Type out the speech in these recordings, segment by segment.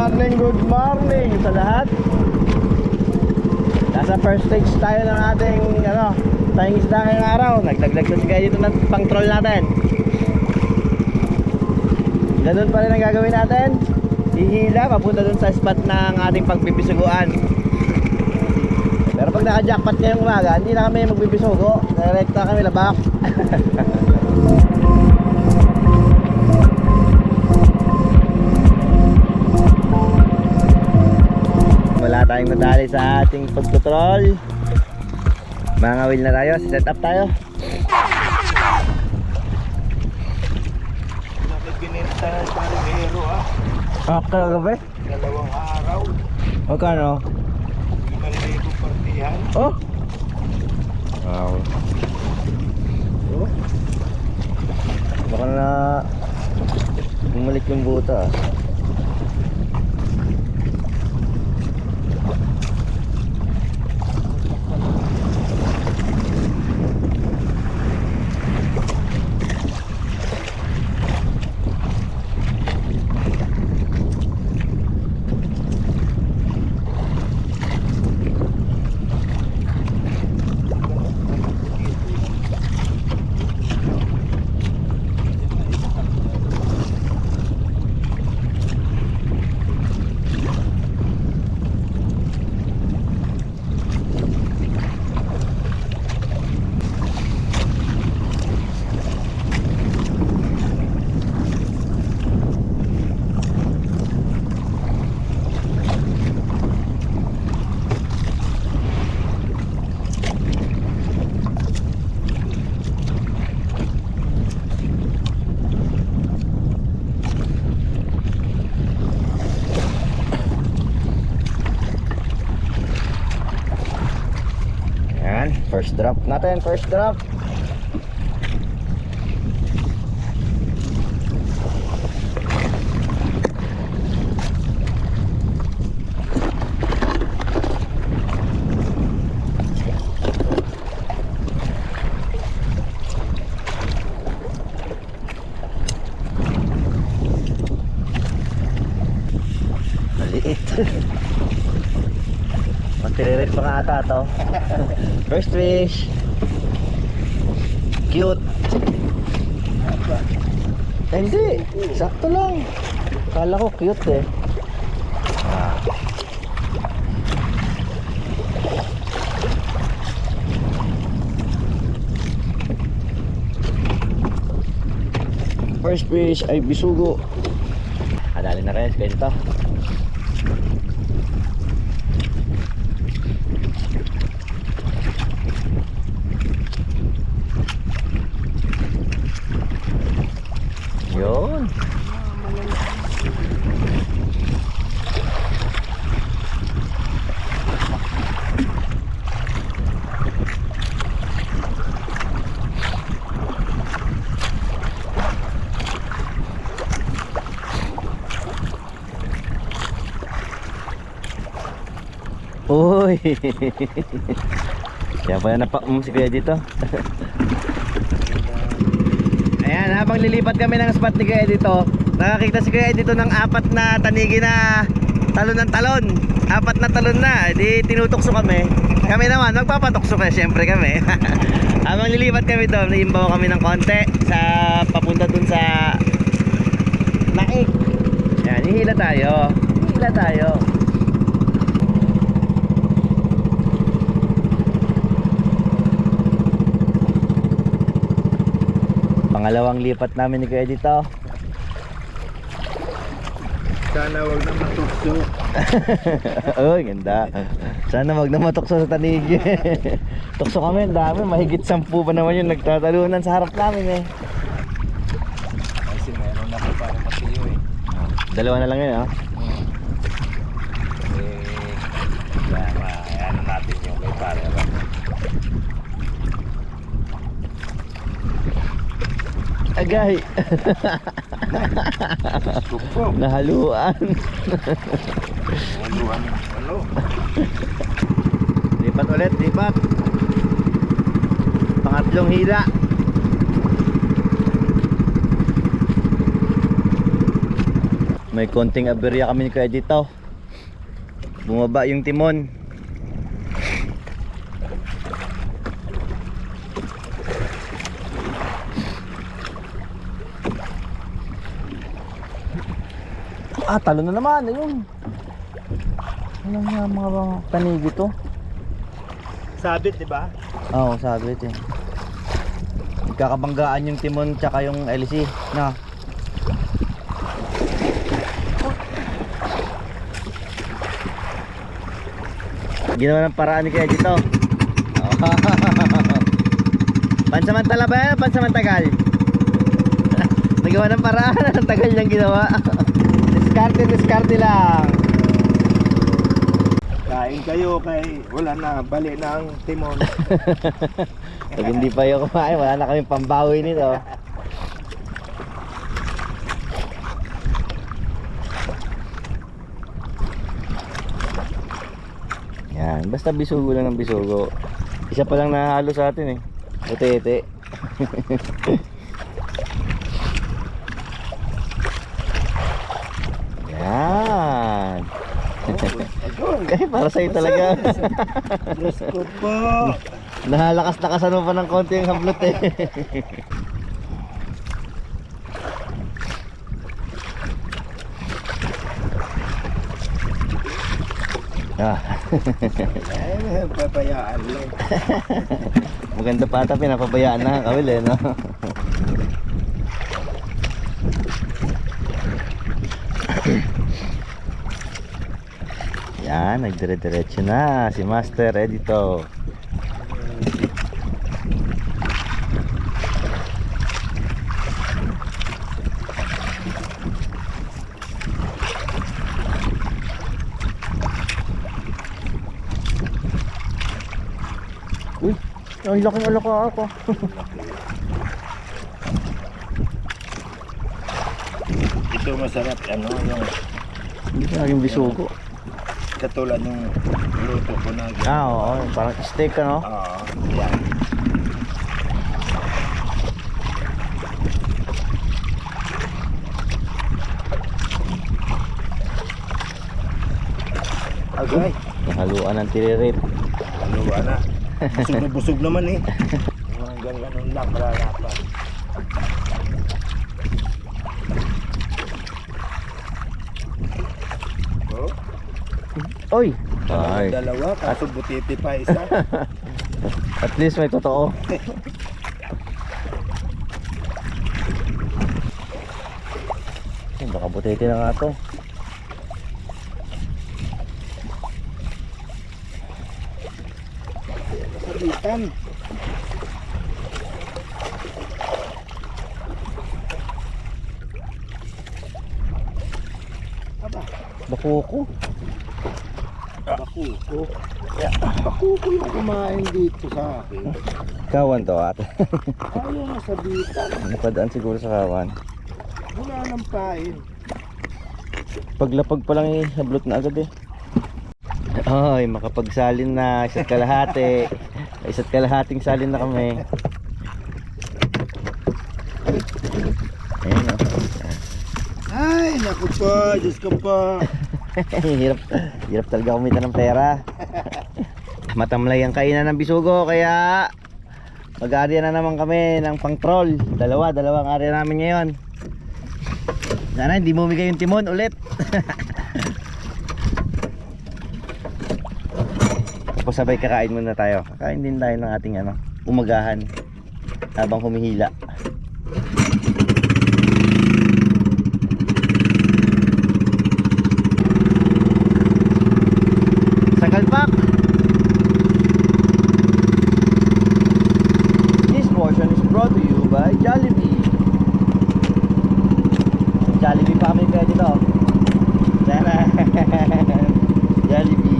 morning, good morning sa lahat. Nasa first stage tayo ng ating ano, tayong isda ngayong araw. Naglaglag na si Kaya dito ng pang troll natin. Ganun pa rin ang gagawin natin. Ihila, papunta dun sa spot ng ating pagbibisuguan. Pero pag naka-jackpot ngayong umaga, hindi na kami magbibisugo. Direkta kami labak. tayong nadali sa ating pagtutrol. Mga wheel na tayo, set up tayo. Nakibinenta ng parimero ah. Ah, kagabi? Dalawang araw. Magkano? Limang libo partihan. Oh! Wow. Oh. Baka na bumalik yung buta. ah. Yan, first drop natin, first drop. Maliit. Matiririt pa nga ata to. First fish. Cute. Eh, hindi. Sakto lang. Kala ko cute eh. First fish ay bisugo. Kadali na kayo, kayo dito. Yun. Uy. Kaya pala napak mo si Kuya dito. Ayan, habang lilipat kami ng spot ni Kuya dito, nakakita si Kuya dito ng apat na tanigi na talon ng talon. Apat na talon na, di tinutokso kami. Kami naman, magpapatokso kaya syempre kami. habang lilipat kami doon, naimbaw kami ng konti sa papunta dun sa Naik. Ayan, hihila tayo. Hihila tayo. Pangalawang lipat namin ni Kuya dito. Sana wag na matukso. Uy, ganda. Sana wag na matukso sa tanigi. Tukso kami, ang dami. Mahigit sampu pa naman yung nagtatalunan sa harap namin eh. Kasi meron na po para matiyo eh. Dalawa na lang yun, ah. Eh, kaya ano natin yung may pare. Agay. Nahaluan. Ano? lipat ulit, lipat. Pangatlong hila. May konting aberya kami ni Kuya dito. Bumaba yung timon. Ah, talo na naman. Ayun. Ano nga mga tanigi to? Sabit, di ba? Oo, sabi ito. Nagkakabanggaan yung timon tsaka yung LC. Na. Ginawa ng paraan ni Kuya dito. Pansamantala ba yan? Pansamantagal? Nagawa ng paraan. Ang tagal niyang ginawa. Diskarte, diskarte lang. Kain kayo kay wala na, bali na ang timon. Pag hindi pa yung kumain, wala na kaming pambawi nito. Yan, basta bisugo lang ng bisugo. Isa pa lang nahalo sa atin eh. Ute-ete. Yan. Eh, para sa'yo talaga. Diyos ko po. Nahalakas-lakasan mo pa ng konti yung hablot eh. ah, Eh, papayaan lang. maganda pa ata pinapabayaan na kawil eh, no? Yan, nagdire-diretso na si Master Edito. Uy, ang laking alaka ako. Ito masarap, ano, yung Hindi na naging bisugo. Katulad ng luto ko na. Ah, oo, parang steak ano? Oo, yan. Agay, Nahaluan ng tiririt. ano ba na? Busog na busog naman eh. Hanggang ganun lang, malalapan. Oh, Oy! Ay, dalawa, kaso butiti pa isa. at least may totoo. Ay, baka butete na nga to. Sabitan. Aba, Bakuko. bakuko. Bakuko yung kumain dito sa akin. Kawan to at. Ayaw na sabitan. Napadaan siguro sa kawan. Wala nang pain. Paglapag pa lang eh, hablot na agad eh. Ay, makapagsalin na, isa't kalahati. isa't kalahating salin na kami. Ayun oh. Ay, naku po, Diyos ko po. hirap, hirap talaga kumita ng pera. Matamlay ang kainan ng bisugo, kaya mag-area na naman kami ng pang-troll. Dalawa, dalawang area namin ngayon. Sana hindi bumigay yung timon ulit. Tapos sabay kakain muna tayo. Kakain din tayo ng ating ano, umagahan habang humihila. Sa Kalpak. This portion is brought to you by Jollibee. Jollibee pa kami kaya dito. Sana. Jollibee.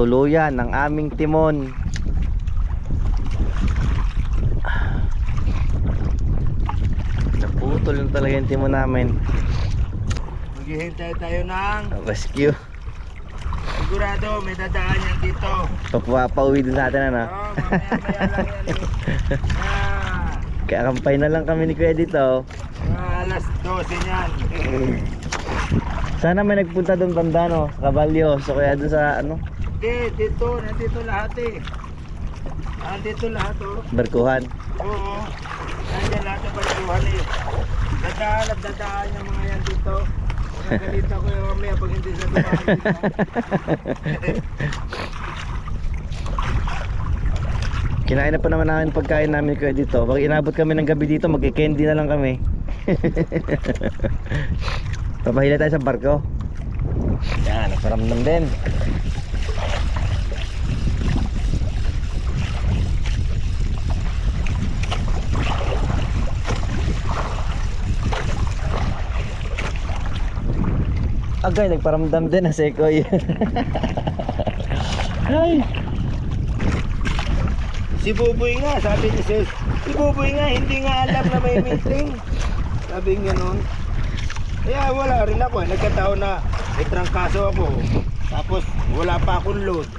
Natuluyan ang aming timon. Naputol yung talaga yung timon namin. Maghihintay tayo ng Rescue. Sigurado, may dadaan yan dito. Papua, pauwi din sa atin ano. Oo, mamaya-maya lang yan eh. Ah, Kakampay na lang kami ni Kuya dito. mga alas 12 niyan. Sana may nagpunta doon banda no, sa Caballo. So kaya doon sa ano, Hindi, dito, nandito lahat eh. Nandito lahat oh. barkuhan. Oo. Nandiyan lahat ng barkuhan eh. Dadaan at dadaan yung mga yan dito. Nagalita ko yung mamaya pag hindi sa dumaan. Kinain na pa naman namin pagkain namin kuya dito. Pag inabot kami ng gabi dito, magki-candy na lang kami. Papahila tayo sa barko. Yan, nagparamdam din. Agay, nagparamdam din na Sekoy. Ay, Si Buboy nga, sabi ni Sis, si Buboy nga, hindi nga alam na may meeting. Sabi nga nun. Kaya wala rin ako, eh. nagkataon na may trangkaso ako. Tapos wala pa akong load.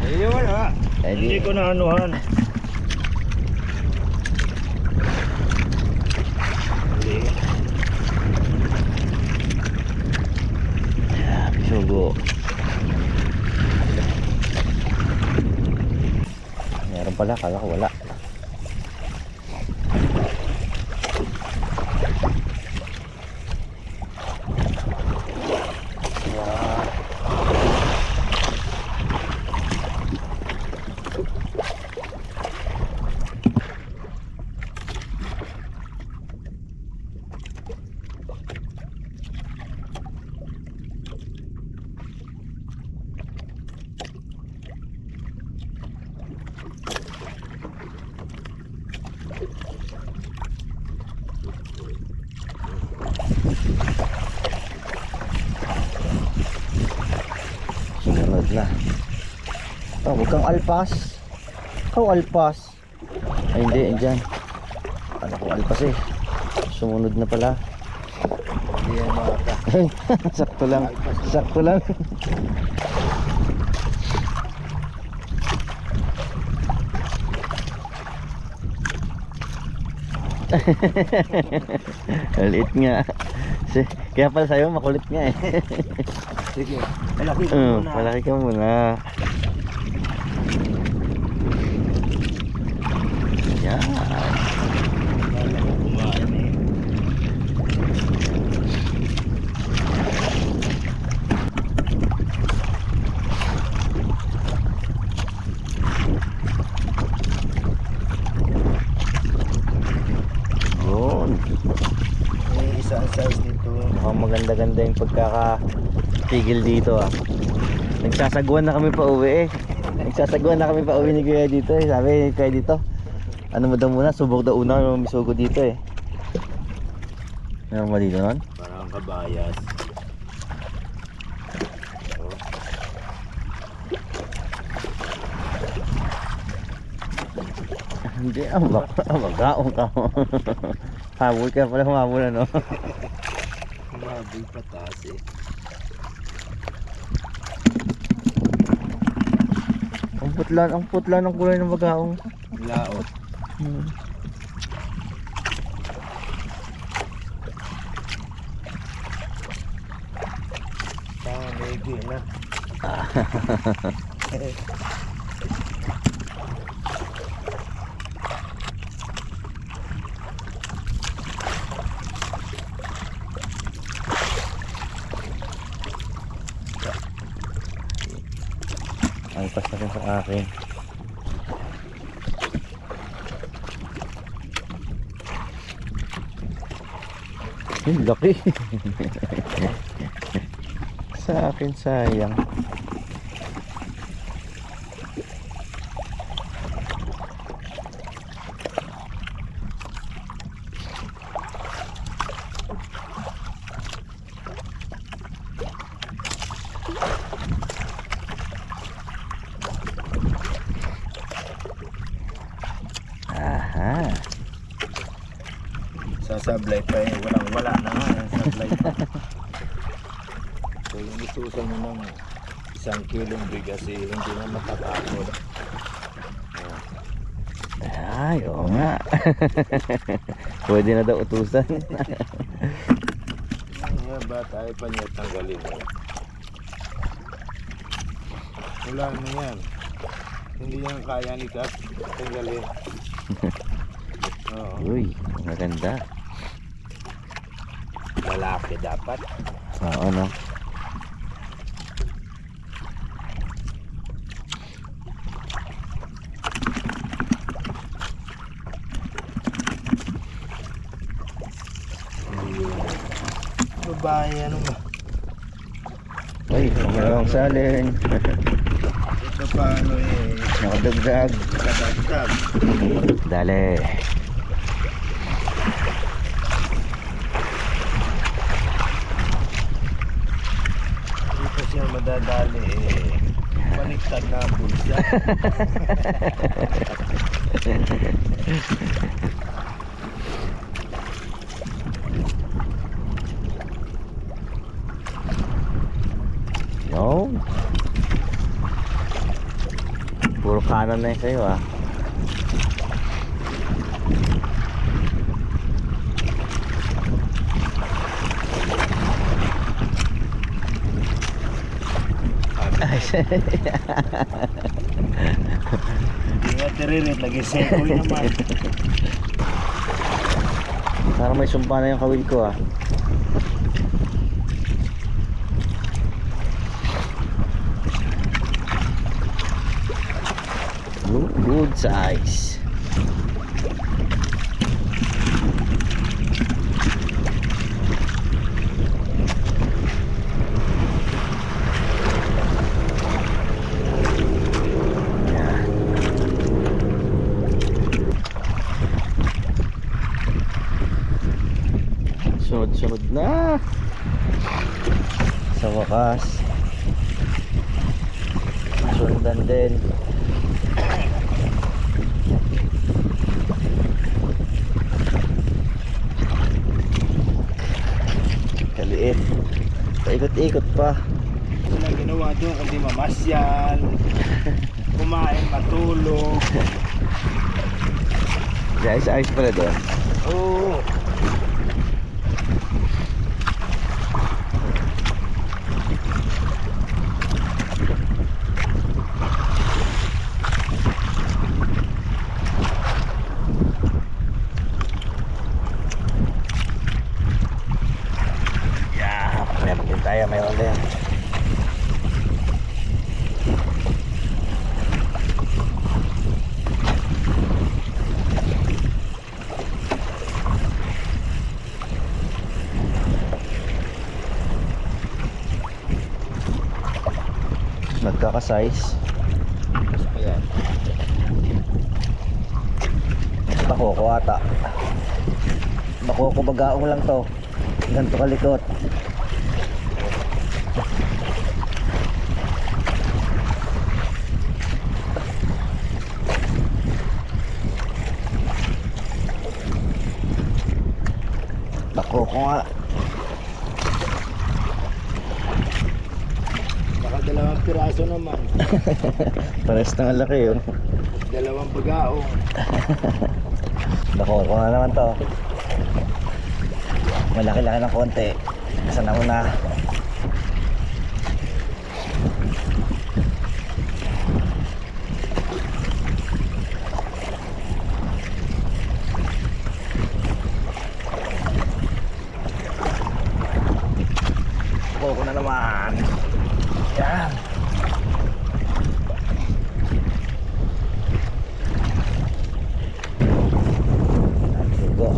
Eh wala. Eh, di- Hindi ko na anuhan. Hindi. Sugo. Meron pala, kala ko wala. Sumunod na. Oh, huwag kang alpas. Ikaw alpas. Ay hindi, andyan. Ano ko alpas eh. Sumunod na pala. Hindi yan makaka. Sakto lang. Sakto lang. Maliit nga. Si- Kaya pala sa'yo makulit nga eh. Sige, malaki ko Oo, muna. palaki ka muna. Yan. Kala ko kumain eh. Yun. May isang size nito. Mukhang maganda-ganda yung pagkakatigil dito ah. Nagsasagwan na kami pa uwi eh. Nagsasagwan na kami pa uwi ni Kuya dito eh. Sabi ni Kuya dito. Ano mo daw muna, subok daw una yung misugo dito eh. Meron ba dito nun? Parang kabayas. Hindi, ang bak ang bagaong ka. Habol ka pala humabol ano. Maboy patas eh. ang putla, ang putla ng kulay ng bagaong. Laot. Hmm. Tama, megi na. Ang pas na rin sa akin. Yung laki. sa akin sayang. Sasablay pa eh. Walang wala na nga. Sasablay pa. So, yung utusan mo ng isang kilong bigas eh, hindi na matatapon. Ay, oo nga. Pwede na daw utusan. Nga ba tayo pa niya tanggalin eh. Wala na yan. Hindi yan kaya ni Kat tanggalin. Oo. Uy, maganda. Lalaki dapat. Oo, no? Babae ano ba? Uy, mayroong salin. Ito pa ano eh. Nakadagdag. Kadagdag. Dale. Dito madadali eh. Baliktad na bulsa. Yo. Puro kanan na yun sa'yo ah. Hindi nga tiririt. Lagi sekoy naman. Parang may sumpa na yung kawil ko ah. Good, size. Yan. Sunod-sunod na. Sa wakas. Sundan din. Kaliit. Paikot-ikot pa. Walang ginawa doon kundi mamasyal. Kumain, matulog. Guys, ayos pala doon. Oo. Yeah, tayo, meron din. Nagkaka-size. Ayan. Bakoko ata. Bakoko bagaong lang to. Ganto kalikot. Bakoko nga. Nakadalawang piraso naman. Pares na laki yun. Dalawang bagaong. Bakoko nga naman to. Malaki-laki ng konti. Nasa na una. Bakoko na naman. Yan. Sugo.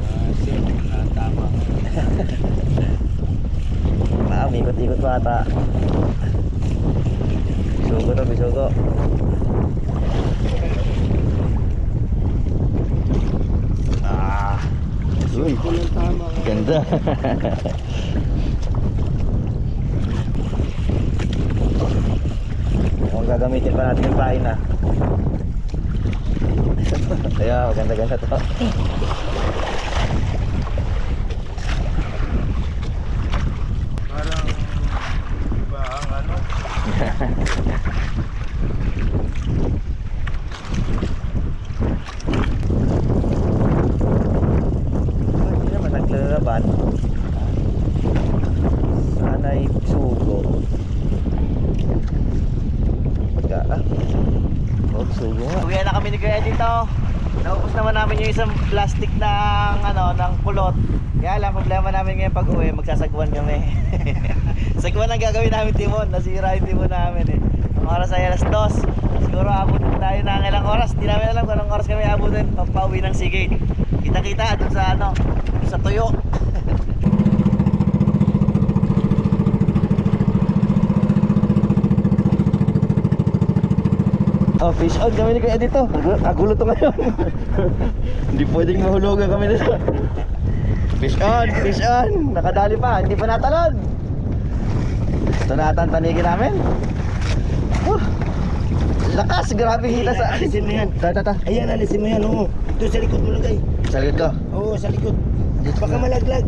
Kasi wala tama. Ah, ikot-ikot pa ata. Bisugo to, bisugo. Ah. Uy, ganda. Mukhang gagamitin pa natin yung pain ah. Kaya maganda-ganda to. Dito. Naubos naman namin yung isang plastic ng ano, ng kulot. Kaya lang problema namin ngayon pag uwi, magsasagwan kami. Sagwan ang gagawin namin timon, nasira yung timon namin eh. Ang oras ay alas dos. Siguro abutin tayo ng ilang oras. Di namin alam kung anong oras kami abutin pag pauwi ng Seagate. Kita-kita dun sa ano, sa tuyo. Oh, fish on kami ni Kuya dito. Agulo to ngayon. Hindi pwedeng mahulugan kami nito. Fish on, fish on. Nakadali pa, hindi pa natalon. Ito na ata ang tanigin namin. Oh, lakas, grabe hita sa... Alisin mo yan. Ta, ta, ta. Ayan, alisin mo yan, oo. Ito sa likod mo lagay. Sa likod ko. Oo, sa likod. Baka malaglag.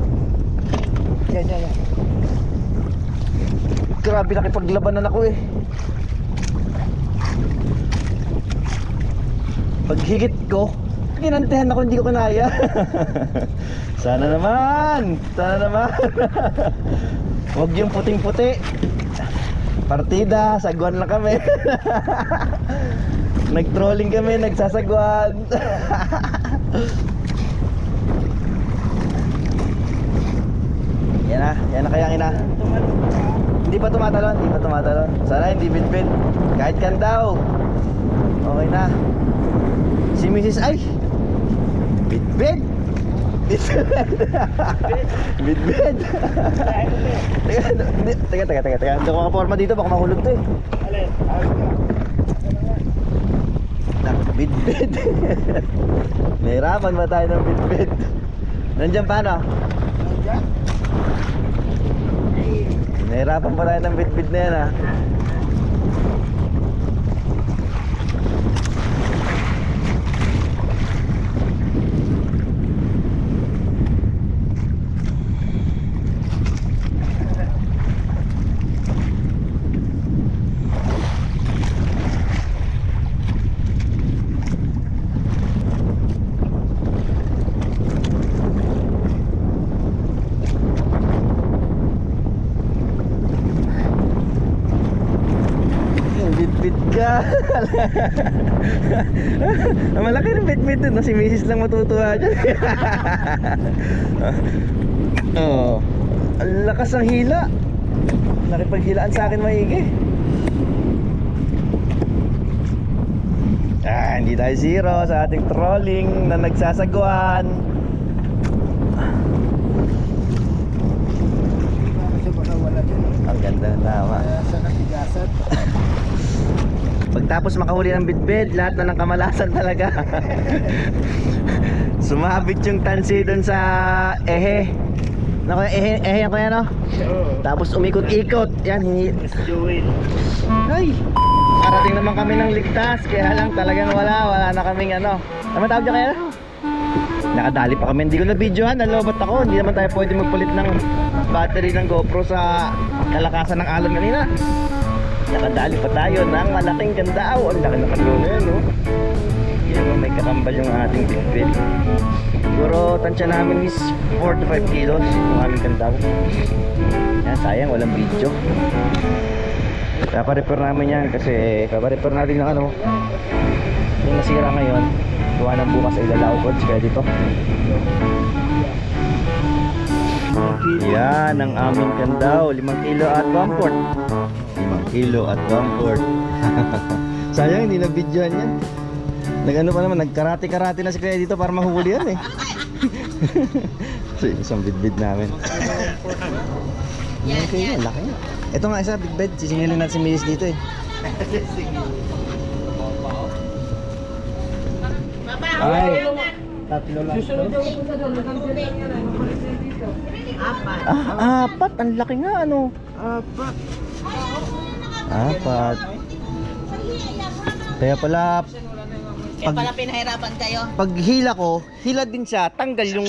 Yan, yan, yan. Grabe nakipaglabanan ako eh. Paghigit ko, ginantihan ako hindi ko kinaya. Sana naman! Sana naman! Huwag yung puting-puti. Partida, sagwan lang kami. Nag-trolling kami, nagsasagwan. yan na, yan na kaya ina. Hindi pa tumatalon, hindi pa tumatalon. Sana hindi bitbit. Kahit kan daw. Okay na. Si Mrs. Ay! Bitbit! Bitbit! Teka, teka, teka, teka, teka. Hindi ako makaporma dito, baka mahulog to eh. Alin? Bitbit. Nahirapan ba tayo ng bitbit? Nandiyan pa no? Nandiyan? Nahirapan pa tayo ng bitbit na yan ah. Bit-bit ka. Ang malaki ng bit-bit dun. no? Si Mrs. lang matutuwa dyan. oh. Ang lakas ng hila. Nakipaghilaan sa akin maigi. Ah, hindi tayo zero sa ating trolling na eh. Ang ganda ng tama. Pagtapos makahuli ng bitbit, lahat na ng kamalasan talaga. Sumabit yung tansi doon sa ehe. Nako, ehe, ehe yan ko yan, no? Oo. Tapos umikot-ikot. Yan, hini... Ay! Karating naman kami ng ligtas, kaya lang talagang wala, wala na kaming ano. Ano tawag dyan kaya? Nakadali pa kami, hindi ko na videohan, nalobat ako. Hindi naman tayo pwede magpalit ng battery ng GoPro sa kalakasan ng alon kanina. Nakadali pa tayo ng malaking gandaaw. Ang laki ng kanyo na yan, no? Yan, may kakambal yung ating bitbit. Siguro, tansya namin is 4 to 5 kilos yung aming gandaaw. Yan, sayang, walang video. Papa-repair namin yan kasi papa-repair natin ng ano yung nasira ngayon gawa ng bukas ay lalaw codes kaya dito yan ang aming kandaw 5 kilo at 1 quart 5 kilo at 1 quart sayang hindi na videohan yan nagano pa naman nagkarate-karate na si Kuya dito para mahuli yan eh so isang bidbid namin Okay, yan, laki. Ito nga isa, big bed. Sisingilin natin si Miss dito eh. Ay, Tatlo lang. ah, apat. Ang laki nga, ano? Apat. Apat. Kaya pala, Kaya pala pinahirapan kayo. pag hila ko, hila din siya, tanggal yung